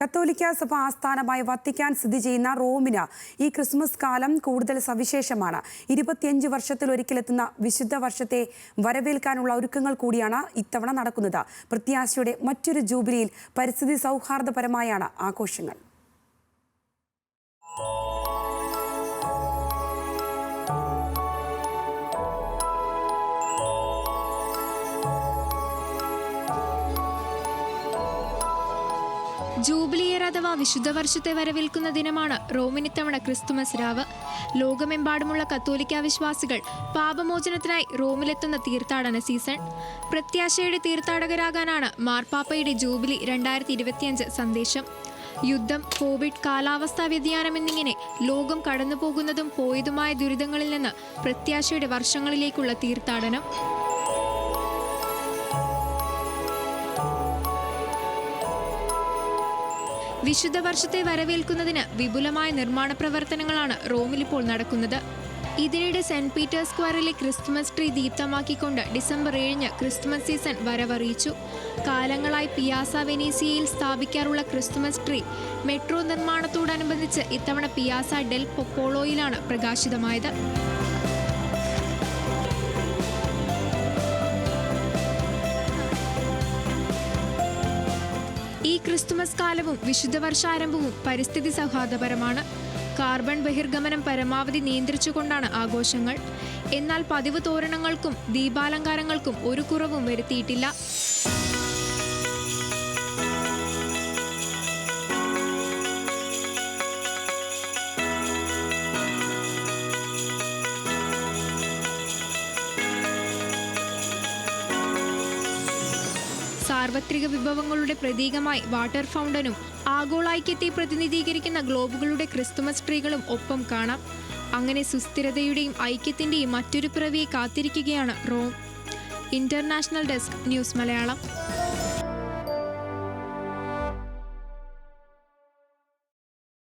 കത്തോലിക്ക സഭ ആസ്ഥാനമായി വത്തിക്കാൻ സ്ഥിതി ചെയ്യുന്ന റോമിന് ഈ ക്രിസ്മസ് കാലം കൂടുതൽ സവിശേഷമാണ്. ഇരുപത്തിയഞ്ച് വർഷത്തിലൊരിക്കലെത്തുന്ന വിശുദ്ധ വർഷത്തെ വരവേൽക്കാനുള്ള ഒരുക്കങ്ങൾ കൂടിയാണ് ഇത്തവണ നടക്കുന്നത്. പ്രത്യാശയുടെ മറ്റൊരു ജൂബിലിയിൽ പരിസ്ഥിതി സൗഹാർദ്ദപരമായാണ് ആഘോഷങ്ങൾ. ജൂബിലിയർ അഥവാ വിശുദ്ധ വർഷത്തെ വരവേൽക്കുന്ന ദിനമാണ് റോമിനിത്തവണ ക്രിസ്തുമസ് രാവ്. ലോകമെമ്പാടുമുള്ള കത്തോലിക്ക വിശ്വാസികൾ പാപമോചനത്തിനായി റോമിലെത്തുന്ന തീർത്ഥാടന സീസൺ. പ്രത്യാശയുടെ തീർത്ഥാടകരാകാനാണ് മാർപ്പാപ്പയുടെ ജൂബിലി രണ്ടായിരത്തി ഇരുപത്തിയഞ്ച് സന്ദേശം. യുദ്ധം കോവിഡ് കാലാവസ്ഥാ വ്യതിയാനം എന്നിങ്ങനെ ലോകം കടന്നുപോകുന്നതും പോയതുമായ ദുരിതങ്ങളിൽ നിന്ന് പ്രത്യാശയുടെ വർഷങ്ങളിലേക്കുള്ള തീർത്ഥാടനം. വിശുദ്ധ വർഷത്തെ വരവേൽക്കുന്നതിന് വിപുലമായ നിർമ്മാണ പ്രവർത്തനങ്ങളാണ് റോമിൽ ഇപ്പോൾ നടക്കുന്നത്. ഇതിനിടെ സെന്റ് പീറ്റേഴ്സ് സ്ക്വയറിലെ ക്രിസ്മസ് ട്രീ ദീപ്തമാക്കിക്കൊണ്ട് ഡിസംബർ ഏഴിന് ക്രിസ്മസ് സീസൺ വരവറിയിച്ചു. കാലങ്ങളായി പിയാസ വെനീസിയയിൽ സ്ഥാപിക്കാറുള്ള ക്രിസ്മസ് ട്രീ മെട്രോ നിർമ്മാണത്തോടനുബന്ധിച്ച് ഇത്തവണ പിയാസ ഡെൽ പൊപ്പോളോയിലാണ് പ്രകാശിതമായത്. ഈ ക്രിസ്തുമസ് കാലവും വിശുദ്ധ വർഷാരംഭവും പരിസ്ഥിതി സൗഹാർദ്ദപരമാണ്. കാർബൺ ബഹിർഗമനം പരമാവധി നിയന്ത്രിച്ചുകൊണ്ടാണ് ആഘോഷങ്ങൾ. എന്നാൽ പതിവ് തോരണങ്ങൾക്കും ദീപാലങ്കാരങ്ങൾക്കും ഒരു കുറവും വരുത്തിയിട്ടില്ല. സാർവത്രിക വിഭവങ്ങളുടെ പ്രതീകമായി വാട്ടർ ഫൗണ്ടനും ആഗോള ഐക്യത്തെ പ്രതിനിധീകരിക്കുന്ന ഗ്ലോബുകളുടെ ക്രിസ്തുമസ് ട്രീകളും ഒപ്പം കാണാം. അങ്ങനെ സുസ്ഥിരതയുടെയും ഐക്യത്തിന്റെയും മറ്റൊരു പിറവിയെ കാത്തിരിക്കുകയാണ് Rome. International desk news Malayalam.